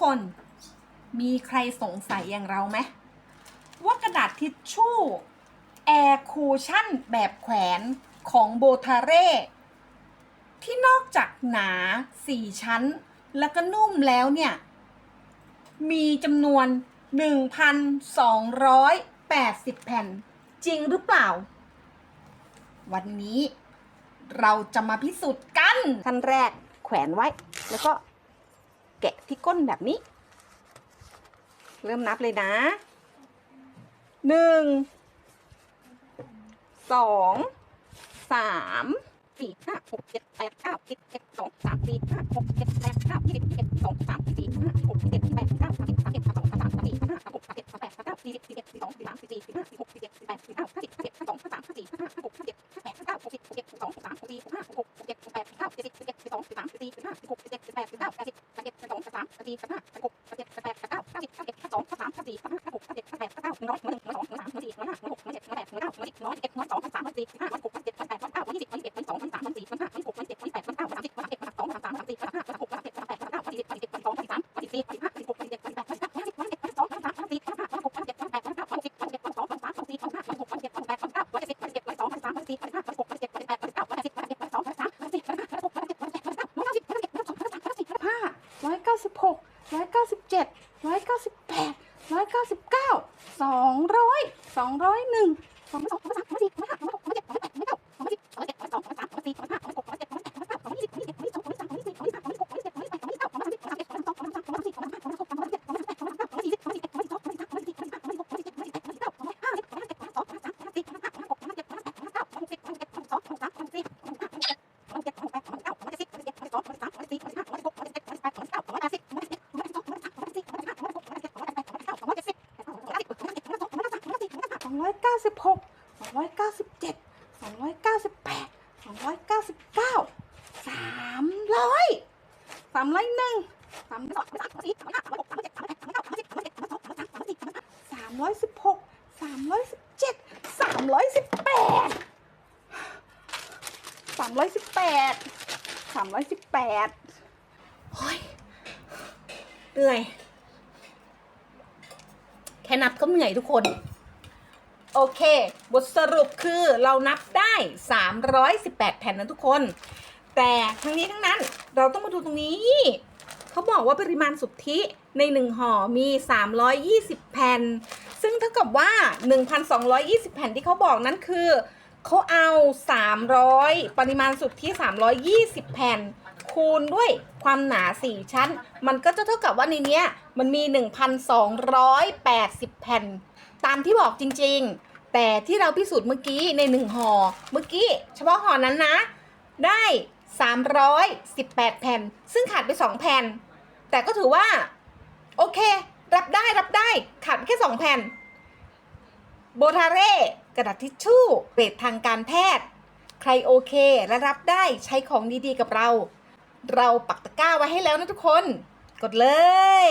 คน มีใครสงสัยอย่างเราไหมว่ากระดาษทิชชู่แอร์คูชั่นแบบแขวนของโบทาเร่ที่นอกจากหนาสี่ชั้น แล้วก็นุ่มแล้วเนี่ย มีจำนวน 1,280 แผ่น จริงหรือเปล่า วันนี้เราจะมาพิสูจน์กันขั้นแรกแขวนไว้แล้วก็ แกะที่ก้นแบบนี้ เริ่มนับเลยนะหนึ่งสองสามสี่ห้าหกเจ็ดแปดเก้าสิบเอ็ดสองสามสี่ห้าหกเจ็ดแปดเก้าสิบเอ็ดสองสามสี่ห้าหกเจ็ดแปดามสิบสี่สิบห้าสิบหกสิบเจ็ดสิบแปดสิบเก้าเก้าสิบเก้าเอ็ดเก้าสองเก้าสามเก้าสี่เก้าห้าเก้าหกเก้าเจ็ดเก้าแปดเก้าเก้าหนึ่งร้อยหนึ่งร้อยสองหนึ่งสามหนึ่งสี่หนึ่งห้าหนึ่งหกหนึ่งเจ็ดหนึ่งแปดหนึ่งเก้าหนึ่งสิบหนึ่งร้อยเอ็ดหนึ่งร้อยสองหนึ่งสามหนึ่งสี่หนึ่งห้าหนึ่งหกหนึ่งเจ็ดหนึ่งแปดหนึ่งเก้าหนึ่งสิบหนึ่งเอ็ดหนึ่งสองหนึ่งสามหนึ่งสี่หนึ่งห้าหนึ่งหกหนึ่งเจ็ดหนึ่งแปดหนึ่งเก้าสามสิบสามเอ็ดสามสองสามสามสามสี่สามห้าสามหกสามเจ็ดสามแปดสามเก้าสี่สิบสี่สิบสองสี่สามสี่สี่สี่ห้าสี่หกสี่เจ็ดสี่แปดสี่เก้าห้าสิบห้าสิบสองสามสามสี่ห้าห้าหกห้าเจ็ดห้าแปดห้าเก้าหกสิบหกเจ็ดหกสองสามสี่หกห้าหกเจ็ดหกแปดหกเก้าหกสิบหกเจ็ดหกสองสามสี่ห้าหก สิบหกร้อยเก้าสิบเจ็ดร้อยเก้าสิบแปดร้อยเก้าสิบเก้าสองร้อยสองร้อยหนึ่งสองร้อยสองสองร้อยสามสองร้อยสี่สองร้อยห้าสองร้อยหกสองร้อยเจ็ดสองร้อยแปดสองร้อยเก้าสองร้อยสิบสองร้อยเจ็ด 296 297 298 299 300 301 316 317 318 318 318เฮ้ยเหนื่อย แค่นับก็เหนื่อยทุกคน โอเค บทสรุปคือเรานับได้ 318 แผ่นนะทุกคน แต่ทั้งนี้ทั้งนั้นเราต้องมาดูตรงนี้ เขาบอกว่าปริมาณสุทธิใน 1ห่อมี 320 แผ่น ซึ่งเท่ากับว่า 1,220 แผ่นที่เขาบอกนั้นคือเขาเอา 300 ปริมาณสุทธิ 320 แผ่น คูณด้วยความหนา 4 ชั้น มันก็จะเท่ากับว่าในเนี้ยมันมี 1,280 แผ่น ตามที่บอกจริง ๆ แต่ที่เราพิสูจน์เมื่อกี้ใน1ห่อเมื่อกี้เฉพาะห่อนั้นนะ ได้ 318 แผ่น ซึ่งขาดไป 2 แผ่น แต่ก็ถือว่า โอเค รับได้รับได้ขาดแค่ 2 แผ่น โบทาเร่กระดาษทิชชู่เกรดทางการแพทย์ ใครโอเคและรับได้ใช้ของดีๆกับเรา เราปักตะกร้าไว้ให้แล้วนะทุกคน กดเลย